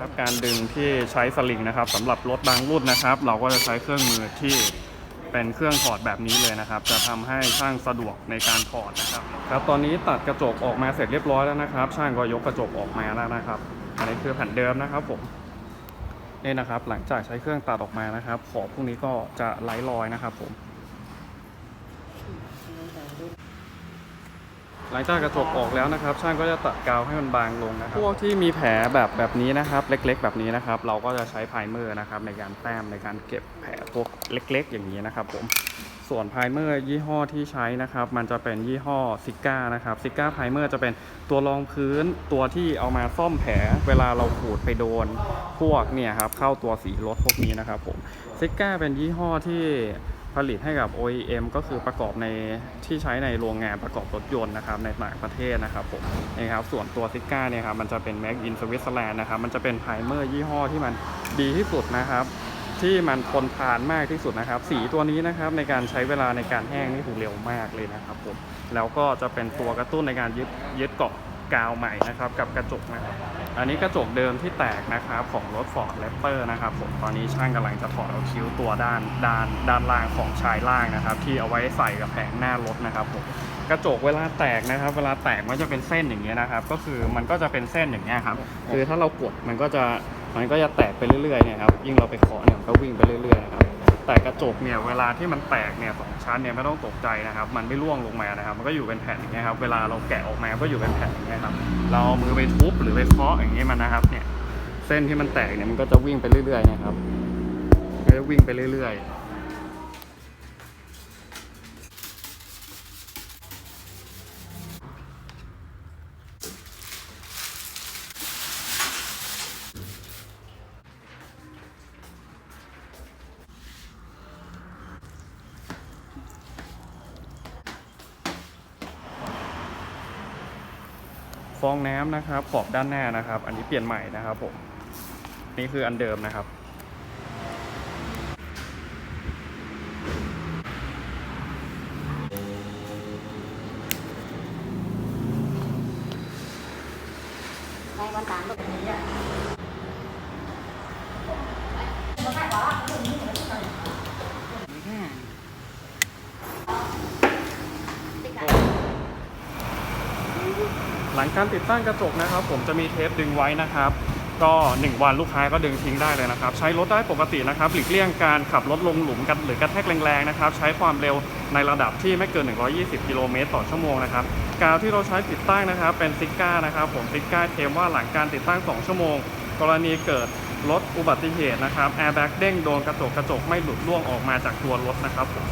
ครับการดึงที่ใช้สลิงนะครับสำหรับรถบางรุ่นนะครับ เราก็จะใช้เครื่องมือที่เป็นเครื่องถอดแบบนี้เลยนะครับ จะทำให้ช่างสะดวกในการถอดนะครับครับ ตอนนี้ตัดกระจกออกมาเสร็จเรียบร้อยแล้วนะครับ ช่างก็ยกกระจกออกมาแล้วนะครับ อันนี้คือแผ่นเดิมนะครับผมนี่นะครับ หลังจากใช้เครื่องตัดออกมานะครับ ขอบพวกนี้ก็จะไร้รอยนะครับผม หลังจากกระจกออกแล้วนะครับ ช่างก็จะตัดกาวให้มันบางลงนะครับ พวกที่มีแผลแบบแบบนี้นะครับ เล็ก ๆ แบบนี้นะครับ เราก็จะใช้ไพรเมอร์นะครับในการแต้มในการเก็บแผลพวกเล็ก ๆ อย่างนี้นะครับผมส่วนไพรเมอร์ยี่ห้อที่ใช้นะครับ มันจะเป็นยี่ห้อซิก้านะครับซิก้าไพรเมอร์จะเป็นตัวรองพื้นตัวที่เอามาซ่อมแผลเวลาเราขูดไปโดนพวกเนี่ยครับเข้าตัวสีรถพวกนี้นะครับผมซิก้าเป็นยี่ห้อที่ ผลิตให้กับ OEM ก็คือประกอบในที่ใช้ในโรงงานประกอบรถยนต์นะครับในต่างประเทศนะครับผมนี่ครับส่วนตัวซิก้าเนี่ยครับมันจะเป็น Make in Switzerland นะครับมันจะเป็นไพรเมอร์ยี่ห้อที่มันดีที่สุดนะครับที่มันทนทานมากที่สุดนะครับ สีตัวนี้นะครับในการใช้เวลาในการแห้งนี่คือเร็วมากเลยนะครับผมแล้วก็จะเป็นตัวกระตุ้นในการยึดยึดเกาะกาวใหม่นะครับกับกระจกนะครับ อันนี้กระจกเดิมที่แตกนะครับของรถ Ford Raptor นะครับผมตอนนี้ช่างกำลังจะถอดเอาคิ้วตัวด้านด้านด้านล่างของชายล่างนะครับ ที่เอาไว้ใส่กับแผงหน้ารถนะครับผมกระจกเวลาแตกนะครับ เวลาแตกมันจะเป็นเส้นอย่างเงี้ยนะครับ ก็คือมันก็จะเป็นเส้นอย่างเงี้ยครับคือถ้าเรากดมันก็จะมันก็จะแตกไปเรื่อยๆเนี่ยครับยิ่งเราไปเคาะเนี่ยมันก็วิ่งไปเรื่อยๆนะครับ แต่กระจกเนี่ยเวลาที่มันแตกเนี่ยสองชั้นเนี่ยไม่ต้องตกใจนะครับ มันไม่ร่วงลงมานะครับ มันก็อยู่เป็นแผ่นอย่างเงี้ยครับ เวลาเราแกะออกมาก็อยู่เป็นแผ่นอย่างเงี้ยครับ เราเอามือไปทุบหรือไปเคาะอย่างเงี้ยมันนะครับ เนี่ย เส้นที่มันแตกเนี่ยมันก็จะวิ่งไปเรื่อยๆนะครับก็จะวิ่งไปเรื่อย ๆ ฟองน้ำนะครับ ขอบด้านหน้านะครับ อันนี้เปลี่ยนใหม่นะครับผมนี่คืออันเดิมนะครับ ในวันต่างลูกนี้อะ หลังการติดตั้งกระจกนะครับ ผมจะมีเทปดึงไว้นะครับ ก็ 1 วันลูกค้าก็ดึงทิ้งได้เลยนะครับ ใช้รถได้ปกตินะครับหลีกเลี่ยงการขับรถลงหลุมกันหรือกระแทกแรงๆนะครับ ใช้ความเร็วในระดับที่ไม่เกิน 120 กิโลเมตรต่อชั่วโมงนะครับกาวที่เราใช้ติดตั้งนะครับ เป็นซิก้านะครับผมซิก้าเทมว่าหลังการติดตั้ง 2 ชั่วโมง กรณีเกิดรถอุบัติเหตุนะครับแอร์แบ็กเด้งโดนกระจกกระจกไม่หลุดล่วงออกมาจากตัวรถนะครับผม